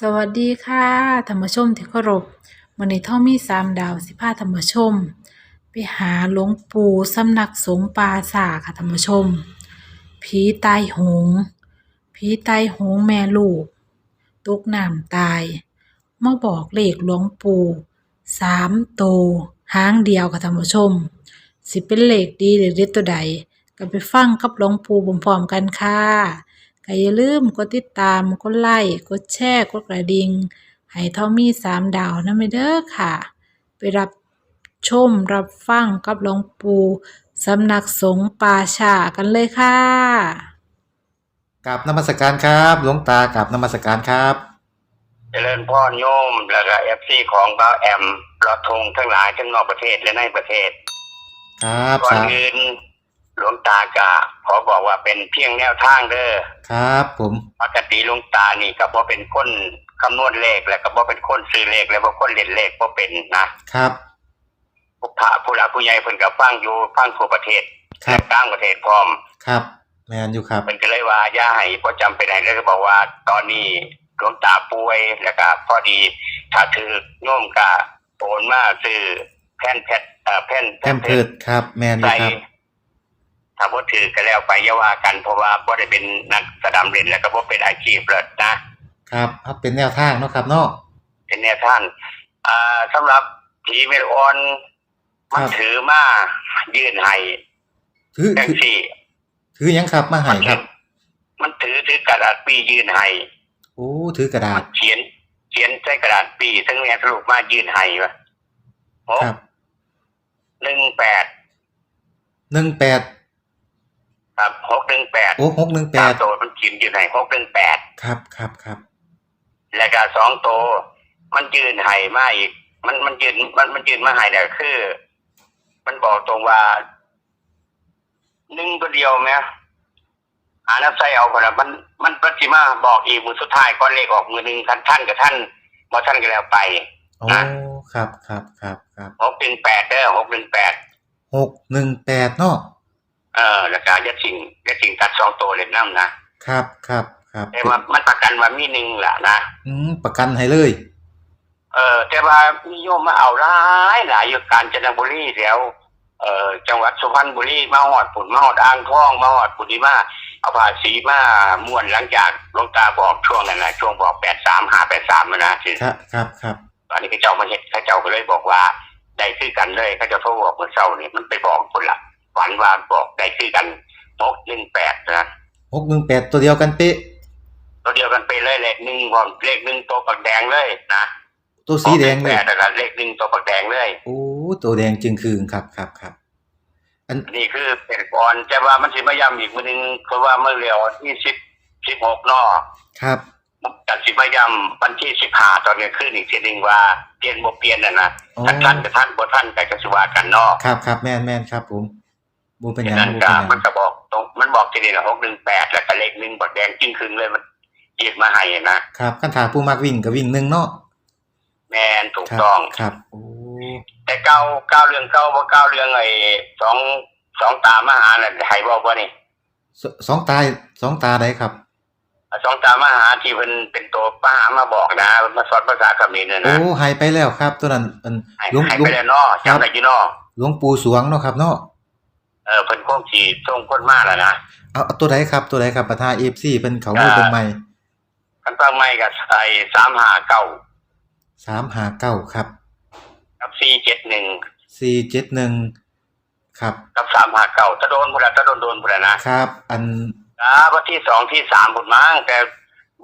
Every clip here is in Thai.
สวัสดีค่ะธรรมชมที่เคารพวันนี้ท่อมีสามดาวสิพาธรรมชม ไปหาหลวงปู่สำนักสงปาสาค่ะธรรมชม ผีตายโหง ผีตายโหงแม่ลูกตกน้ำตายมาบอกเลขหลวงปู่สามโตวหางเดียวค่ะธรรมชม สิเป็นเลขดีหรือเด็ดตัวใดก็ไปฟังกับหลวงปู่พร้อมๆกันค่ะ ก็อย่าลืมกดติดตาม กดไลค์ กดแชร์ กดกระดิ่ง ให้เท่ามีสามดาวนะไม่เด้อค่ะ ไปรับชมรับฟังกับหลวงปู่สำนักสงฆ์ป่าชากันเลยค่ะ กับนมัสการครับหลวงตากับนมัสการครับ เจริญพ่อโยมแล้วก็เอฟซีของบ้าวแอมรอทงทั้งหลายทั้งนอกประเทศและในประเทศครับก่อนสา อื่น หลวงตากะขอบอกว่าเป็นเพียงแนวทางเด้อครับผมปกติหลวงตานี่ก็บ่เป็นคนคำนวณเลขแล้วก็บ่เป็นคนซื้อเลขแล้วบ่คนเล่นเลขบ่เป็นนะครับผู้พระผู้หลักผู้ใหญ่เพิ่นก็ฟังอยู่ฟังทั่วประเทศครัและบต่างประเทศพร้อม ครับแมนอยู่ครับเพิ่นก็เลยว่าอย่าให้บ่จำเป็นให้เลยก็บอกว่า ตอนนี้หลวงตาป่วยแล้วก็พอดีถ้าถือโยมก็โอนมาซื้อแผ่นแพทเอ่อแผ่นแพมเพิร์ดครับ แมนอยู่ใส่ครับ ถ้าบ่ถือก็แล้วไปอย่าว่ากันเพราะว่าบ่ได้เป็นนักแสดงเล่นแล้วก็บ่เป็นอาชีพเลยนะครับครับเป็นแนวทางเนาะครับเนาะเป็นแนวท่านอ่าสำหรับผีเมลออนมันครับถือมายื่นให้ถือจังถือซี่ ถือหยังครับมาให้ครับ มันถือถือกระดาษปียื่นให้โอ้ถือกระดาษ เขียน เขียนใส่กระดาษปีซึ่งแม่สรุปมายื่นให้ว่าหกครับหนึ่งแปดหนึ่งแปด ครับหกหนึ่งแปดโอ้หกหนึ่งแปสามดตัวมันเขียนยื่นให้หกหนึ่งแปดครับครับครับ แล้วก็สองตัวมันยืนให้มาอีก มันมันยืนมันมันยืนมาให้เนี่ยคือ มันบอกตรงว่าหนึ่งตัวเดียวไหมหาน้ำใส่เอาคนละมันมันปฏิมาบอกอีกมือสุดท้ายก้อนเลขออกมือหนึ่งท่านท่านกับท่านบอท่านก็แล้วไปโอ้นะครับครับครับครับหกหนึ่งแปดเด้อหกหนึ่งแปดหกหนึ่งแปดเนาะ เออแล้วก็ยัดสิ่งยัดสิ่งตัดสองตัวเล่นน้ำนะครับครับครับแต่ว่ามันประกันว่ามีหนึ่งแหละนะอืมประกันให้เลย เออแต่ว่านิยมมาเอาหลายหลายอยู่กาญจนบุรีแถวเอ่อจังหวัดสุพรรณบุรีมาหอดปุ่นมาหอดอ่างทองมาหอดปุริมาเอาภาษีมาม่วนหลังจากหลวงตาบอกช่วงนั้นนะช่วงบอกแปดสามหาแปดสามนะที่ครับครับครับตอนนี้เขาเจ้ามาเห็นเขาเจ้าก็เลยบอกว่าได้ซื้อกันเลยเขาเจะโทรบอกเมื่อเช้านี่มันไปบอกคนละ ฝันว่าบอกได้ซื้อกันหกหนึ่งแปดนะหกหนึ่งแปดตัวเดียวกันเป๊ะตัวเดียวกันไปเลยเลขหนึ่งพร้อมเลขหนึ่งตัวปักแดงเลยนะตัวสีแดงเลแปยดแล้วเลขหนึ่งตัวปักแดงเลยโอ้ตัวแดงจึงคืนครับครับครับอันนี่คือเป็นก่อนแต่ว่ามันสิมาย้ำอีกมือหนึงเพราะว่าเมื่อเร็วที่สิบสิบหกนอครับจัดสิมาย้ำวันที่สิบห้าตอนนี้ขึ้นอีกทีหนึ่งว่าเปลี่ยนบ่เปลี่ยนน่ะนะอ๋อท่านท่านกับท่านบ่ท่านแต่กสิวากันนอกครับครับแม่นแม่นครับผม บูเป็นหฉะยังนั้นบูก็เป็นหยังมันก็บอกตรงมันบอกทีนี้นะหกหนึ่งแปดแล้วก็เลขหนึ่งบักแดงจึงคืนเลยมันยืดมาให้นะครับขั้นถาผู้มักวิ่งกับวิ่งหนึ่งเนาะแมนถูกครับต้องครับโอ้แต่เก้าเก้าเรื่องเก้าว่าเก้าเรื่องไอ้สองสองตามหาน่ะใครบอกว่านี่สสองตาสองตาได้ครับสองตามหาที่เป็นเป็นตัวป้ามาบอกนะมาสอนภาษาเขมรเนี่ยโอ้นะหายไปแล้วครับ ตัวนั้นอันให้หลวงให้หลวไปงแล้วเนาะครับจำได้อยี่เนาะหลวงปู่สวงเนาะครับเนาะ เออเพิ่นคงสีส่งคนมาแล้วนะเอาเอาตัวใดครับตัวใดครับประธานเอฟซีเป็นเขามือเป็นใหม่คันตั้งไม่กับไอ้สามหาเก้าสามหาเก้าครับกับสี่เจ็ดหนึ่งสี่เจ็ดหนึ่งครับกับสามหาเก้าถ้าโดนบุระถ้าโดนโดนบุระนะครับ อันอ่าวันที่สองที่สามบุญมั้งแต่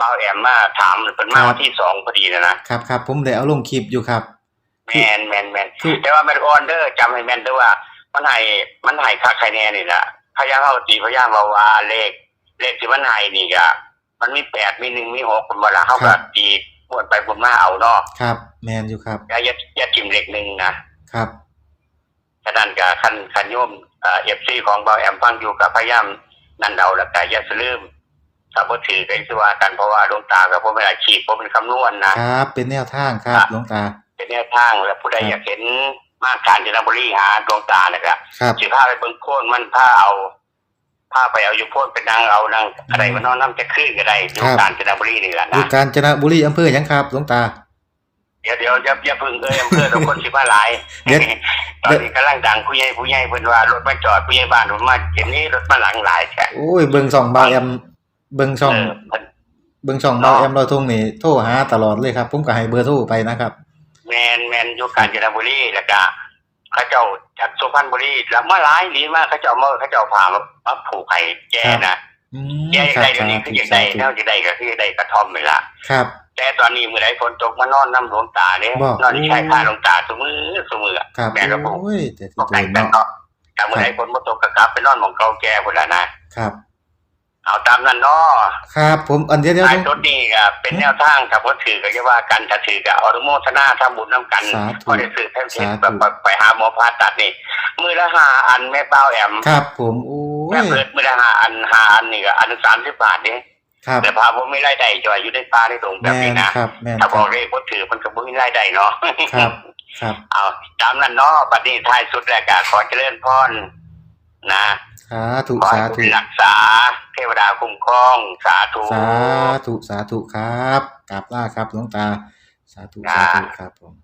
บ่าวแอมมาถามเพิ่นมาครับวันที่สองพอดีนะนะครับครับผมได้เอาลงคลิปอยู่ครับแมนแมนแมนคือแต่ว่าแมนออนเดอร์จำให้แมนด้วยว่า มันให้มันให้ค่าคะแนนนี่แหละพยายามเอาตีพยายามเอาว่าเลข เลขที่มันให้นี่ก็มันมีแปดมีหนึ่งมีหกคนเวลาเขาก็ตีบวนไปบนมาเอาเนาะครับ แมนอยู่ครับอย่าอย่าอย่าจิ้มเลขหนึ่งนะครับฉะนั้นก็คันคันโยมเอ่อฟซีของเบาแอมฟังอยู่กับพยายามนั่นเดาแล้วก็อย่าสลืมถ้าบ่ถือก็สิว่ากันเพราะว่าดวงตากับผมเป็นอาชีพผมเป็นคำนวณนะครับ เป็นแนวทางครับครับหลวงตา เป็นแนวทางแล้วผู้ใดครับอยากเห็น มากการจนบุรีหาดวงตานะครับครับสิพาไปเบิ่งโค่นมันพาเอาพาไปเอาอยู่โพ่นเป็นนางเอานางอะไรมานอนน้ำจะขึ้นก็ได้อยู่กาญจนบุรีนี่แหละอยู่นะกาญจนบุรีอำเภอหยังครับหลวงตา เดี๋ยวเดี๋ยวอย่าอย่าพึ่งเอ้ยอำเภอเราคนสิมาหลายเดี๋ยว ตอนนี้กำลังดังผู้ใหญ่ผู้ใหญ่เพิ่นว่ารถมาจอดผู้ใหญ่บ้านผมมาเห็นนี้รถมาหลังหลายแท้โอ้ยเบิ่งช่องเบาแอมเบิ่งช่องเออเพิ่น เบิ่งช่องเบาแอมเราทงนี่โทรหาตลอดเลยครับผมก็ให้เบอร์โทรไปนะครับ แมนแมนอยู่กาญจนบุรีแล้วก็เขาเจ้าจากสุพรรณบุรีแล้วมาหลายหลีมากเขาเจ้ามาเขาเจ้าพามามาผูกไข่แก่นะอืมแก่ครับได้เดี๋ยวนี้คืออยากได้แนวจะได้ก็คือได้กระท่อมนี่ล่ะครับ แต่ตอนนี้มื้อใดฝนตกมานอนน้ำหลวงตาเนี่ยบ่นอนที่ชายคาหลวงตาซุมือซุมืออะครับแม่ก็บอกโอ้ยแต่บที่อกโดแต่นงกันเนาะเนาะแต่มื้อใดฝนบ่ตกก็กลับไปนอนหม่องเก่าแก่พุ่นล่ะนะ ครับ เอาตามนั้นเนาะครับ ผมอันเดียวเดียวท้ายรถนี่ก็เป็นแนวทางถ้าบ่ถือก็จะว่ากันถ้าถือก็อนุโมทนาทำบุญนํกันสาธุบ่ได้ซื้อแทนเทสาธุ แบบไปหาหมอผ่าตัดนี่มือละห้าอันแม่เป้าแอมครับผมโอ้แม่ยเปิดมือละห้าอันห้าอันนี่ก็อันละ30บาทนี่ครับแต่พาบ่มีรายได้จอยอยู่ในป่าในตรงแบบแม่นี้นนะครับแม่นถ้าคบรัอบกเลขบ่ถือมันก็บ่มีรายได้เนาะครับครับ เอาตามนั้นเนาะบัดนี้ท้ายสุดแล้วก็ขอเจริญพร นะสาธุขอให้สาธุผู้รักษา เทวดาคุ้มครอง สาธุ สาธุสาธุครับกราบลาครับหลวงตา สาธุจ้าสาธุครับผม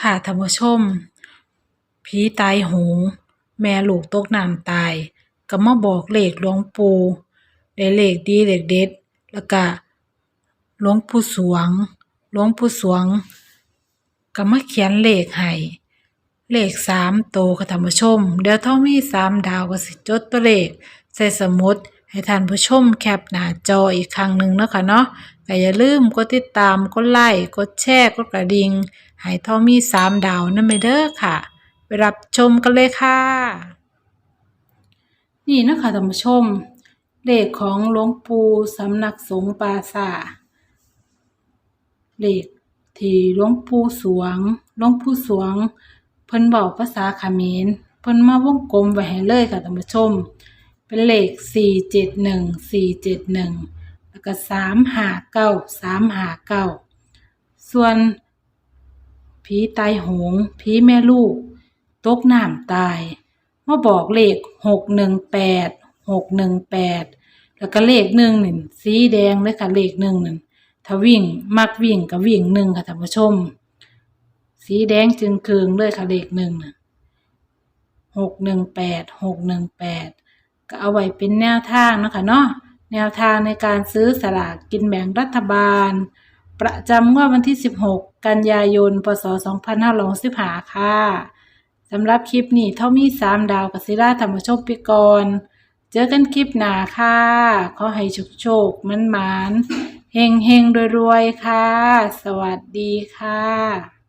ค่ะท่านผู้ชม ผีตายโหงแม่ลูกตกน้ำตาย ก็มาบอกเลขหลวงปู่ได้เลขดีเลขเด็ด แล้วก็หลวงปู่สวง หลวงปู่สวง ก็มาเขียนเลขให้เลขสามโตค่ะท่านผู้ชม เดี๋ยวเท่ามีสามดาวก็สิจดตัวเลข ใส่สมุดให้ท่านผู้ชมแคปหน้าจออีกครั้งหนึ่งเนาะค่ะเนาะก็อย่าลืมกดติดตามกดไลค์กดแชร์กดกระดิ่งให้เท่ามีสามดาวนั่นไปเด้อค่ะ ไปรับชมกันเลยค่ะ นี่นะคะท่านผู้ชม เลขของหลวงปู่สำนักสงฆ์ปราสาเลข ที่หลวงปู่สวงหลวงปู่สวง เพิ่นบอกภาษาเขมรเพิ่นมาวงกลมไว้ให้เลยค่ะท่านผู้ชม เป็นเลขสี่เจ็ดหนึ่งสี่เจ็ดหนึ่งแล้วก็สามห้าเก้าสามห้าเก้าส่วนผีตายโหงผีแม่ลูก ตกน้ำตายมาบอกเลขหกหนึ่งแปดหกหนึ่งแปดแล้วก็เลขหนึ่งหนึ่งสีแดงเลยค่ะเลขหนึ่งหนึ่ง ถ้าวิ่งมักวิ่งก็วิ่งหนึ่งค่ะท่านผู้ชม สีแดงจึงเคืองเลยค่ะเลขหนึ่งหกหนึ่งแปดหกหนึ่งแปดก็เอาไว้เป็นแนวทางนะคะเนาะแนวทางในการซื้อสลากกินแบ่งรัฐบาล ประจำงวดวันที่ 16 กันยายน พศ 2565ค่ะสำหรับคลิปนี้เท่ามี3ดาวกับศิลาธรรมโชคปิกร เจอกันคลิปหน้าค่ะขอให้โชคโชคมันหมาน เฮงเฮงรวยๆ ค่ะ สวัสดีค่ะ